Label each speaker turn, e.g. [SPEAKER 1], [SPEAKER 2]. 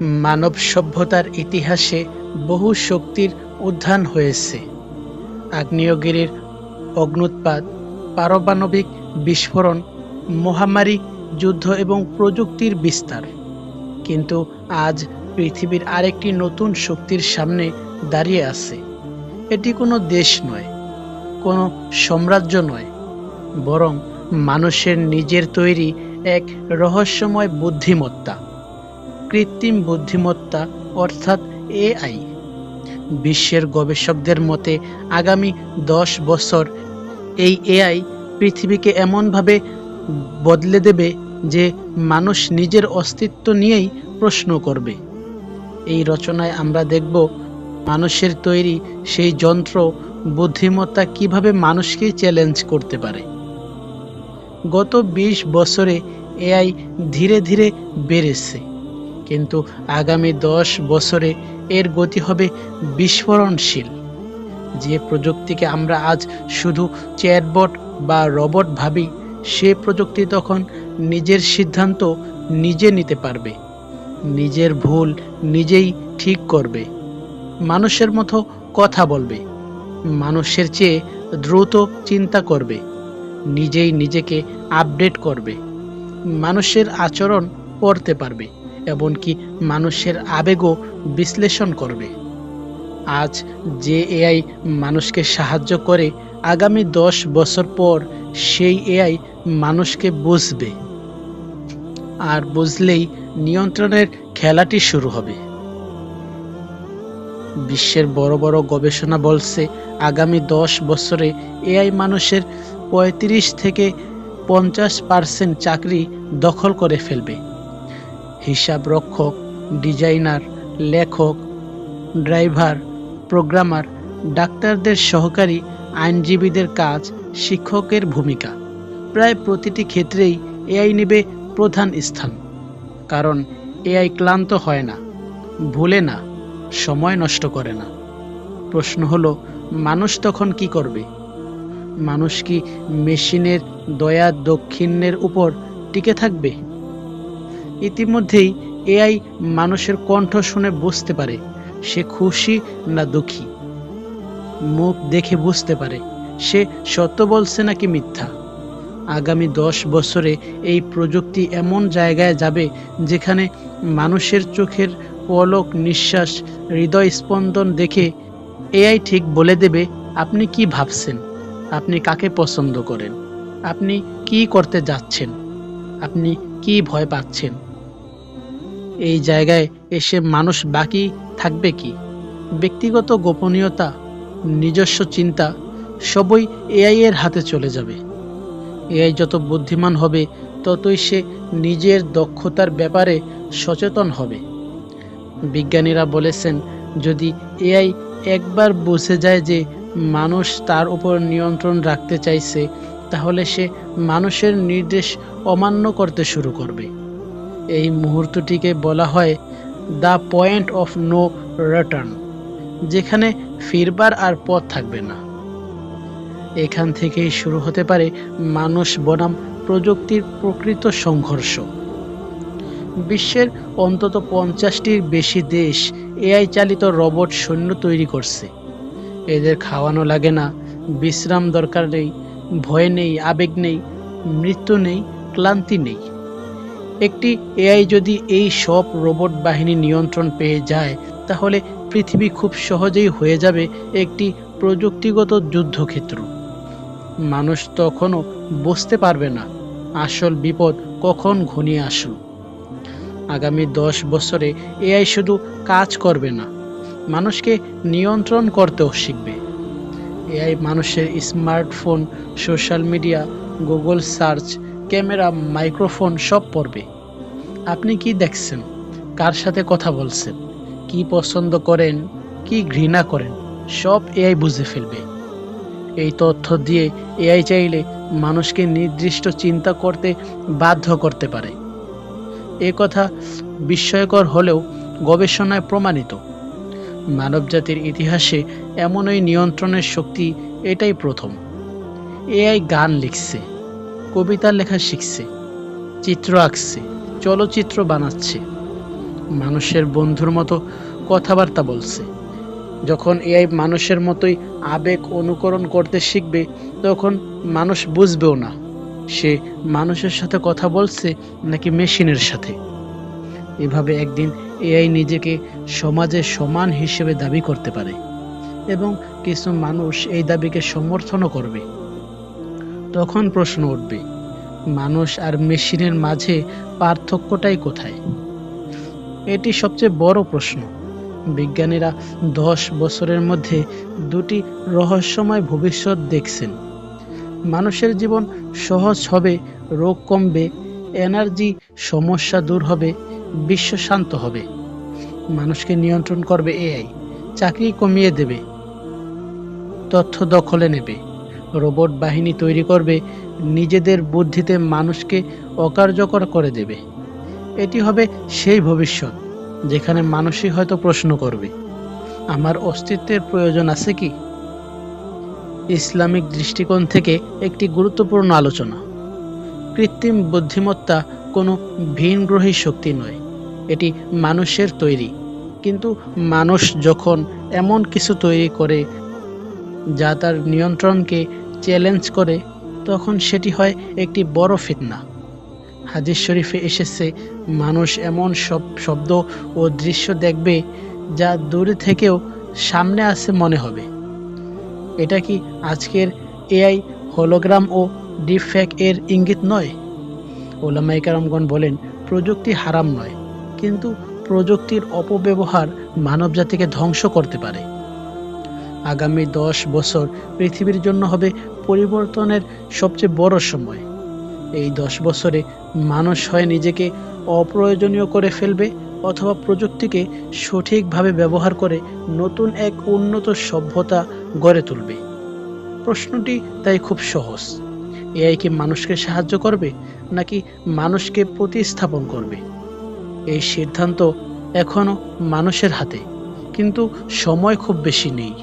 [SPEAKER 1] মানব সভ্যতার ইতিহাসে বহু শক্তির উত্থান হয়েছে। আগ্নেয়গিরির অগ্নুৎপাত, পারমাণবিক বিস্ফোরণ, মহামারী যুদ্ধ এবং প্রযুক্তির বিস্তার। কিন্তু আজ পৃথিবীর আরেকটি নতুন শক্তির সামনে দাঁড়িয়ে আছে। এটি কোনো দেশ নয়, কোনো সাম্রাজ্য নয়, বরং মানুষের নিজের তৈরি এক রহস্যময় বুদ্ধিমত্তা। কৃত্রিম বুদ্ধিমত্তা, অর্থাৎ এআই। বিশ্বের গবেষকদের মতে, আগামী দশ বছর এই এআই পৃথিবীকে এমনভাবে বদলে দেবে যে মানুষ নিজের অস্তিত্ব নিয়েই প্রশ্ন করবে। এই রচনায় আমরা দেখব, মানুষের তৈরি সেই যন্ত্র বুদ্ধিমত্তা কীভাবে মানুষকে চ্যালেঞ্জ করতে পারে। গত ২০ বছরে এআই ধীরে ধীরে বেড়েছে। কিন্তু আগামী দশ বছরে এর গতি হবে বিস্ফোরণশীল। যে প্রযুক্তিকে আমরা আজ শুধু চ্যাটবট বা রবট ভাবি, সে প্রযুক্তি তখন নিজের সিদ্ধান্ত নিজে নিতে পারবে। নিজের ভুল নিজেই ঠিক করবে। মানুষের মতো কথা বলবে। মানুষের চেয়ে দ্রুত চিন্তা করবে। নিজেই নিজেকে আপডেট করবে। মানুষের আচরণ করতে পারবে। এমনকি মানুষের আবেগও বিশ্লেষণ করবে। আজ যে এআই মানুষকে সাহায্য করে, আগামী দশ বছর পর সেই এআই মানুষকে বুঝবে। আর বুঝলেই নিয়ন্ত্রণের খেলাটি শুরু হবে। বিশ্বের বড় বড় গবেষণা বলছে, আগামী দশ বছরে এআই মানুষের পঁয়ত্রিশ থেকে পঞ্চাশ পার্সেন্ট চাকরি দখল করে ফেলবে। হিসাব রক্ষক, ডিজাইনার, লেখক, ড্রাইভার, প্রোগ্রামার, ডাক্তারদের সহকারী, আইনজীবীদের কাজ, শিক্ষকের ভূমিকা। প্রায় প্রতিটি ক্ষেত্রেই এআই নেবে প্রধান স্থান। কারণ এআই ক্লান্ত হয় না, ভুলে না, সময় নষ্ট করে না। প্রশ্ন হলো, মানুষ তখন কি করবে? মানুষ কি মেশিনের দয়া দক্ষিণের উপর টিকে থাকবে? ইতিমধ্যেই এআই মানুষের কণ্ঠ শুনে বুঝতে পারে সে খুশি না দুঃখী। মুখ দেখে বুঝতে পারে সে সত্য বলছে নাকি মিথ্যা। আগামী দশ বছরে এই প্রযুক্তি এমন জায়গায় যাবে যেখানে মানুষের চোখের পলক নিঃশ্বাস, হৃদয় স্পন্দন দেখে এআই ঠিক বলে দেবে, আপনি কি ভাবছেন? আপনি কাকে পছন্দ করেন? আপনি কি করতে যাচ্ছেন? আপনি কি ভয় পাচ্ছেন? এই জায়গায় এসে মানুষ বাকি থাকবে কি? ব্যক্তিগত গোপনীয়তা, নিজস্ব চিন্তা, সবই এআই এর হাতে চলে যাবে। এআই যত বুদ্ধিমান হবে, ততই সে নিজের দক্ষতার ব্যাপারে সচেতন হবে। বিজ্ঞানীরা বলেছেন, যদি এআই একবার বুঝে যায় যে মানুষ তার উপর নিয়ন্ত্রণ রাখতে চাইছে, তাহলে সে মানুষের নির্দেশ অমান্য করতে শুরু করবে। এই মুহূর্তটিকে বলা হয় the point of no return যেখানে ফিরবার আর পথ থাকবে না। এখান থেকেই শুরু হতে পারে মানুষ বনাম প্রযুক্তির প্রকৃত সংঘর্ষ। বিশ্বের অন্তত পঞ্চাশটির বেশি দেশ এআই চালিত রবট সৈন্য তৈরি করছে। এদের খাওয়ানো লাগে না, বিশ্রাম দরকার নেই, ভয় নেই, আবেগ নেই, মৃত্যু নেই, ক্লান্তি নেই। একটি এআই যদি এই সব রোবট বাহিনী নিয়ন্ত্রণ পেয়ে যায়, তাহলে পৃথিবী খুব সহজেই হয়ে যাবে একটি প্রযুক্তিগত যুদ্ধক্ষেত্র। মানুষ তখনও বুঝতে পারবে না। আসল বিপদ কখন ঘনিয়ে আসলো? আগামী দশ বছরে এআই শুধু কাজ করবে না, মানুষকে নিয়ন্ত্রণ করতেও শিখবে। এআই মানুষের smartphone, social media, Google search, camera, microphone সব পড়বে। আপনি কি দেখছেন? কার সাথে কথা বলছেন? কি পছন্দ করেন? কি ঘৃণা করেন? সব এআই বুঝে ফেলবে। এই তথ্য দিয়ে এআই চাইলে মানুষকে নির্দিষ্ট চিন্তা করতে বাধ্য করতে পারে। এ কথা বিস্ময়কর হলেও গবেষণায় প্রমাণিত। মানবজাতির ইতিহাসে এমন ওই নিয়ন্ত্রণের শক্তি এটাই প্রথম। এআই গান লিখছে, কবিতা লেখা শিখছে, চিত্র আঁকছে চলচ্চিত্র বানাচ্ছে। মানুষের বন্ধুর মতো কথাবার্তা বলছে। যখন এআই মানুষের মতোই আবেগ অনুকরণ করতে শিখবে, তখন মানুষ বুঝবেও না, সে মানুষের সাথে কথা বলছে নাকি মেশিনের সাথে। এভাবে একদিন এআই নিজেকে সমাজে সমান হিসেবে দাবি করতে পারে এবং কিছু মানুষ এই দাবিকে সমর্থনও করবে। তখন প্রশ্ন উঠবে মানুষ আর মেশিনের মাঝে পার্থক্যটাই কোথায়? এটি সবচেয়ে বড় প্রশ্ন। বিজ্ঞানীরা দশ বছরের মধ্যে দুটি রহস্যময় ভবিষ্যৎ দেখছেন। মানুষের জীবন সহজ হবে, রোগ কমবে, এনার্জি সমস্যা দূর হবে, বিশ্ব শান্ত হবে। মানুষকে নিয়ন্ত্রণ করবে এআই, চাকরি কমিয়ে দেবে, তথ্য দখলে নেবে, রোবট বাহিনী তৈরি করবে নিজেদের বুদ্ধিতে মানুষকে অকার্যকর করে দেবে। এটি হবে সেই ভবিষ্যৎ যেখানে মানুষই হয়তো প্রশ্ন করবে, আমার অস্তিত্বের প্রয়োজন আছে কি? ইসলামিক দৃষ্টিকোণ থেকে একটি গুরুত্বপূর্ণ আলোচনা। কৃত্রিম বুদ্ধিমত্তা কোনো ভিনগ্রহী শক্তি নয়, এটি মানুষের তৈরি। কিন্তু মানুষ যখন এমন কিছু তৈরি করে, যা তার নিয়ন্ত্রণকে চ্যালেঞ্জ করে তখন সেটি হয় একটি বড় ফিতনা। হাদিস শরীফে এসেছে, মানুষ এমন সব শব্দ ও দৃশ্য দেখবে যা দূরে থেকেও সামনে আসে মনে হবে। এটা কি আজকের এআই হলোগ্রাম ও ডিফ্যাক এর ইঙ্গিত নয়? ওলামাই কারামগণ বলেন, প্রযুক্তি হারাম নয়, কিন্তু প্রযুক্তির অপব্যবহার মানবজাতিকে ধ্বংস করতে পারে। আগামী দশ বছর পৃথিবীর জন্য হবে পরিবর্তনের সবচেয়ে বড় সময়। এই দশ বছরে মানুষ হয় নিজেকে অপ্রয়োজনীয় করে ফেলবে অথবা প্রযুক্তিকে সঠিকভাবে ব্যবহার করে নতুন এক উন্নত সভ্যতা গড়ে তুলবে। প্রশ্নটি তাই খুব সহজ। এআই কি মানুষকে সাহায্য করবে নাকি মানুষকে প্রতিস্থাপন করবে? এই সিদ্ধান্ত এখনও মানুষের হাতে, কিন্তু সময় খুব বেশি নেই।